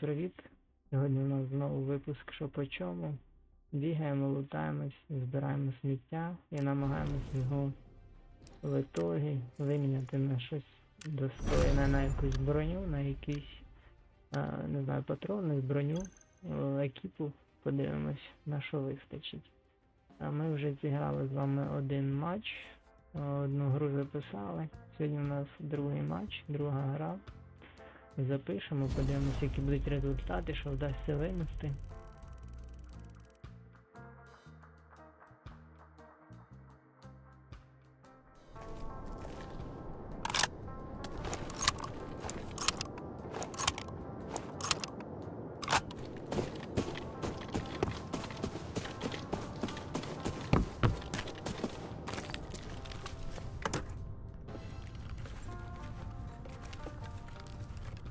привіт! Сьогодні у нас знову випуск що по чому. Бігаємо, лутаємось, збираємо сміття і намагаємось його в ітогі виміняти на щось достойне, на якусь броню, на якийсь, не знаю, патрони, броню, е, екіпу. Подивимось, на що вистачить. А ми вже зіграли з вами один матч, е, одну гру записали. Сьогодні у нас другий матч, друга гра. Запишемо, подивимося, які будуть результати, що вдасться винести.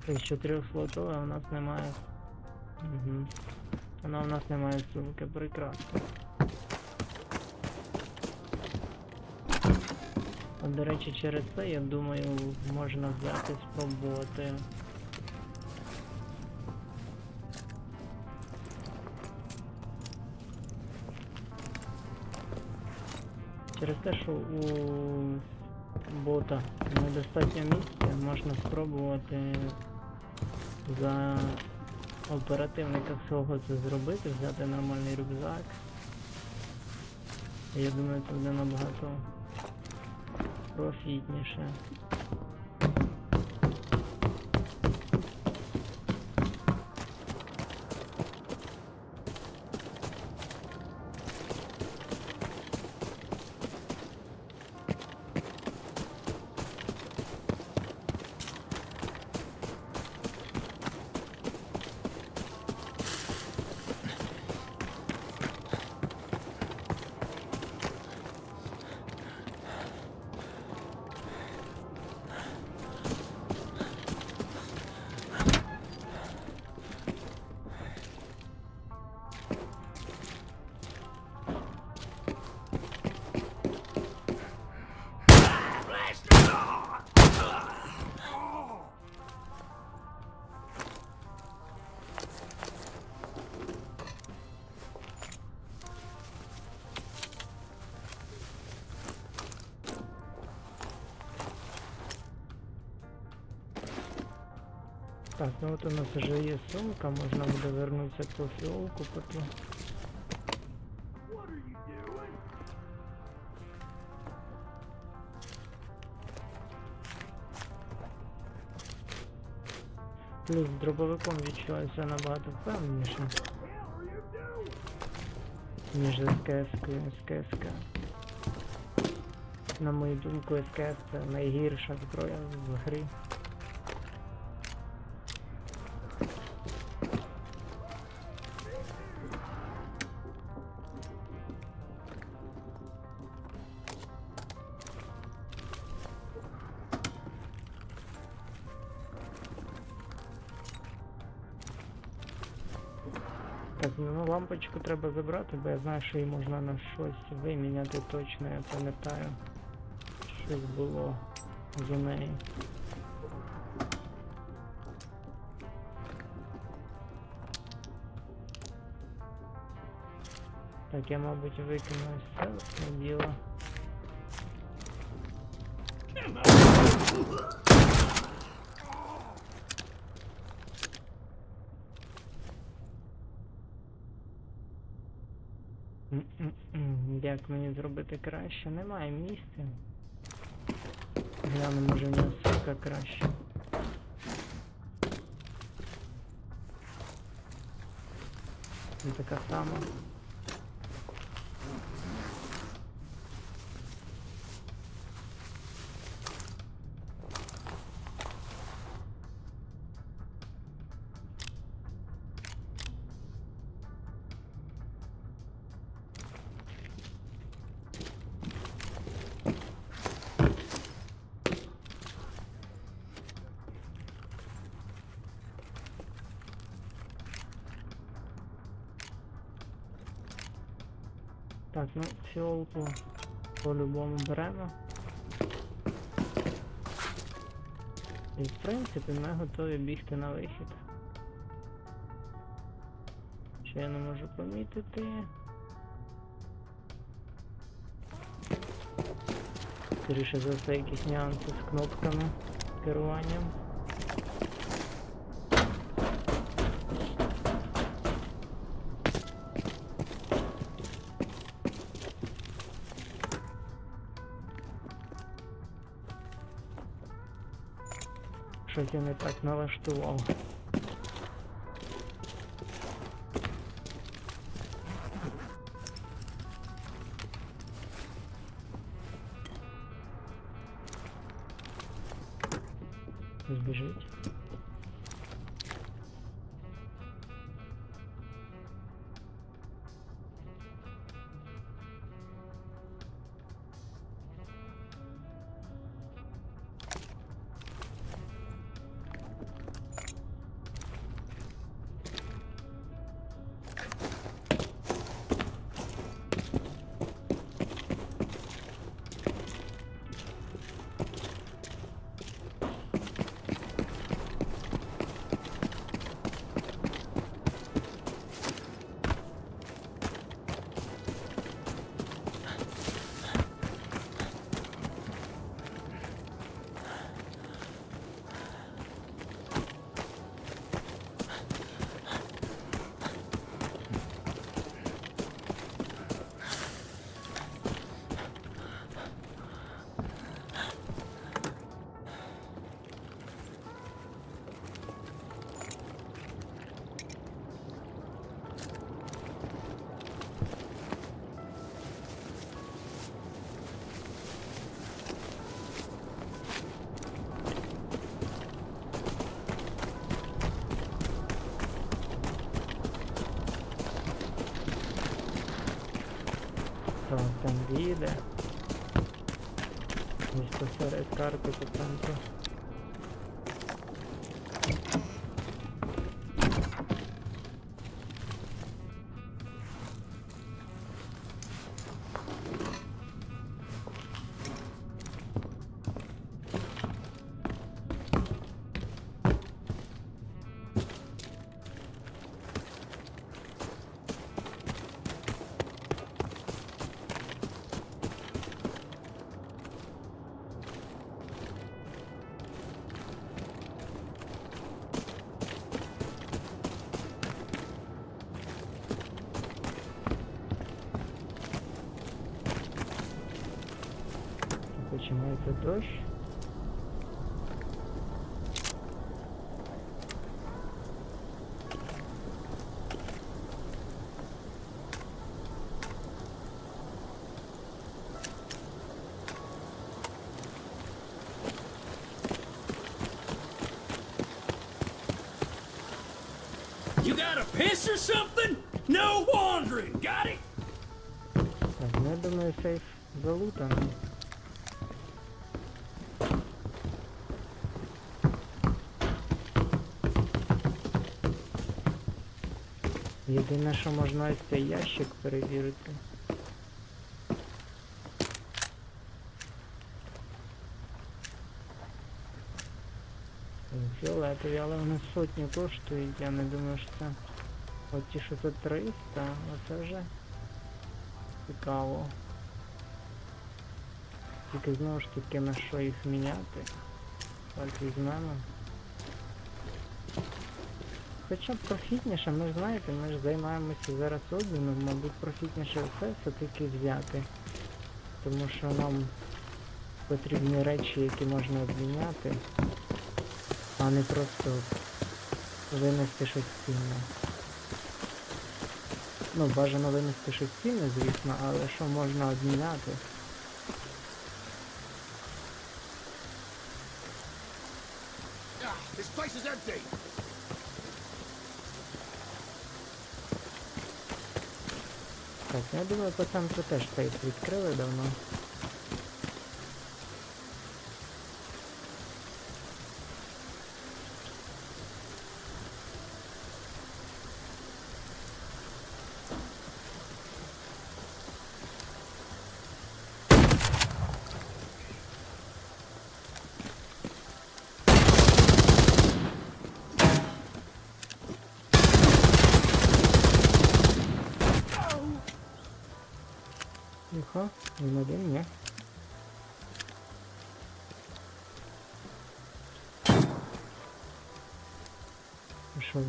Із чотирьох слотів, а в нас немає. Угу. Вона в нас немає сумки, прекрасно. От, до речі, через це, я думаю, можна взяти спробувати. Через те, що у бота недостатньо місця, можна спробувати за оперативника всього це зробити, взяти нормальний рюкзак. Я думаю, це буде набагато профітніше. Так, ну от у нас вже є сумка, можна буде вернутися по фіолку потім. Плюс дробовиком відчувається набагато впевненіше. Ніж з. СКС. На мою думку, СКС це найгірша зброя в грі. ну лампочку треба забрати, бо я знаю, що її можна на щось виміняти точно, я пам'ятаю. Щось було за неї. Так, я, мабуть, викину ось це на діло. Зробити краще? Немає місця. Гляну, може в нього сука краще. Така сама. Так, ну фіолку по-любому беремо. І в принципі ми готові бігти на вихід. Що я не можу помітити? Скоріше за все, якісь нюанси з кнопками керуванням. Щось я не так налаштував. Збіжить. Pronto en vida. Esto será por tanto. Починається дощ. You got a piss or something? No wandering. Got it? Так, ну я думаю, сейф залутаний. Єдине, що можна цей ящик перевірити. Фіолетові, але вони сотню коштують, я не думаю, що це. От ті, що тут 300, оце вже цікаво. Тільки знову ж таки на що їх міняти. Так, візьмемо. Хоча б профітніше, ми ж знаєте, ми ж займаємося зараз обміном, мабуть, профітніше все все-таки взяти. Тому що нам потрібні речі, які можна обміняти, а не просто винести щось цінне. Ну, бажано винести щось цінне, звісно, але що можна обміняти. Ah, this place is empty. Так, я думаю, по центру теж сейф відкрили давно. Він один, ні? Пішов.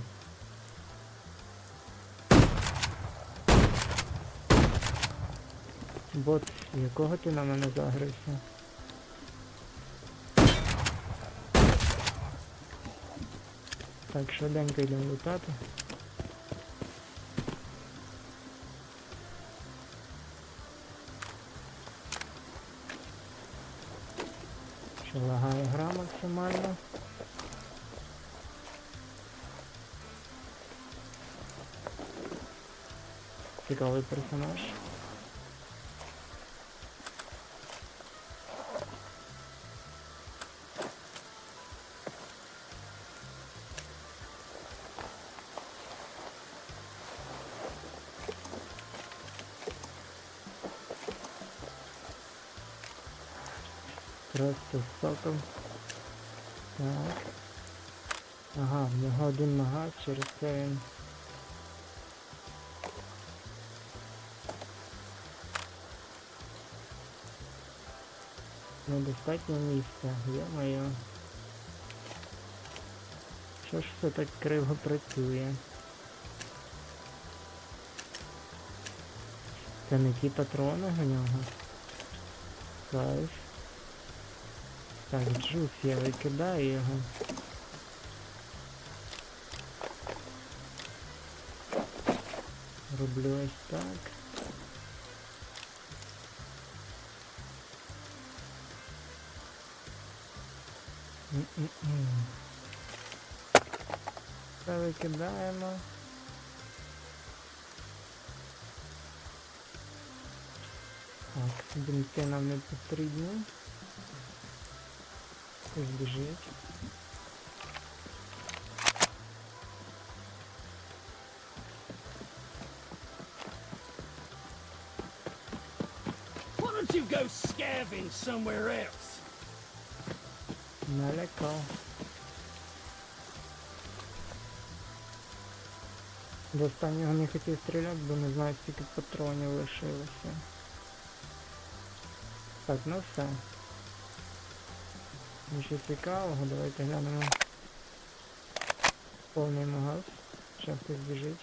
Бот, якого ти на мене загрився? Так, швиденько йдемо лутати. Що лагає гра максимально. Цікавий персонаж. Просто соком. Так. Ага, в нього один магаз, через це він. Недостатньо місця, йо-моє. Що ж все так криво працює? Це не ті патрони у нього. Кайф. Так, джус, я викидаю його. Роблю ось так. Це викидаємо. Так, бінти нам не потрібні. Хтось біжить. Why don't you go scavenging somewhere else? Налякав. До останнього не хотів стріляти, бо не знаю, скільки патронів лишилося. Так, ну все. Нічого цікавого, давайте глянемо. Повний магаз. Ще хтось біжить.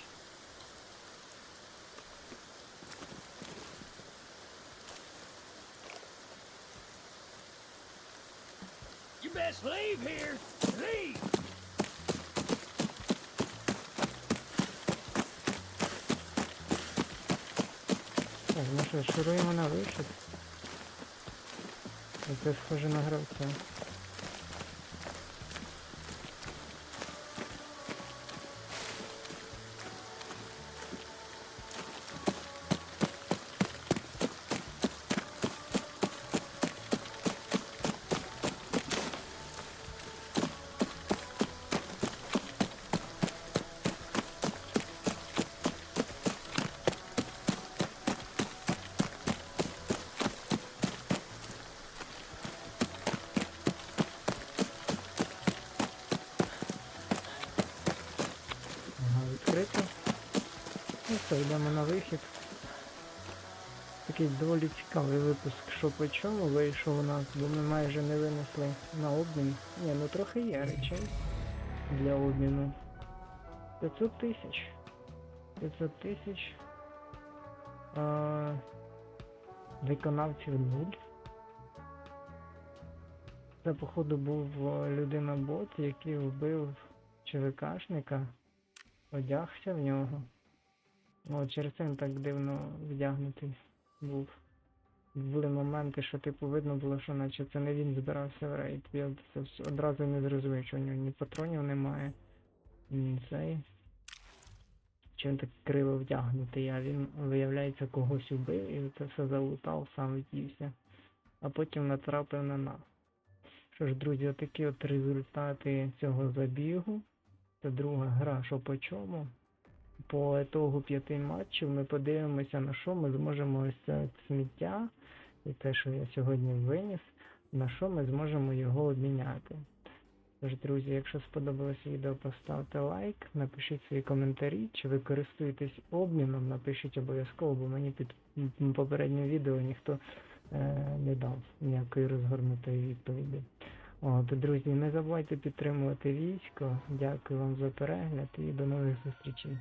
You best leave here. Leave. Так, ну що, шуруємо на вихід. Це схоже на гравця. Йдемо на вихід. Такий доволі цікавий випуск, що по чому вийшов у нас, бо ми майже не винесли на обмін. Ні, ну трохи є речей для обміну. 500 тисяч. 500 тисяч. Виконавців нуль. Це, походу, був е, людина-бот, який вбив ЧВКшника одягся в нього. Ну, от через це він так дивно вдягнутий був. Були моменти, що типу видно було, що наче це не він збирався в рейд. Я це одразу не зрозумів, що у нього ні патронів немає, ні цей. Чи він так криво вдягнутий, а він, виявляється, когось убив і це все залутав, сам вдівся. А потім натрапив на нас. Що ж, друзі, отакі от результати цього забігу. Це друга гра, що по чому. По ітогу п'яти матчів ми подивимося, на що ми зможемо ось це сміття і те, що я сьогодні виніс, на що ми зможемо його обміняти. Тож, друзі, якщо сподобалось відео, поставте лайк, напишіть свої коментарі, чи ви користуєтесь обміном, напишіть обов'язково, бо мені під попереднім відео ніхто е, не дав ніякої розгорнутої відповіді. От, друзі, не забувайте підтримувати військо. Дякую вам за перегляд і до нових зустрічей.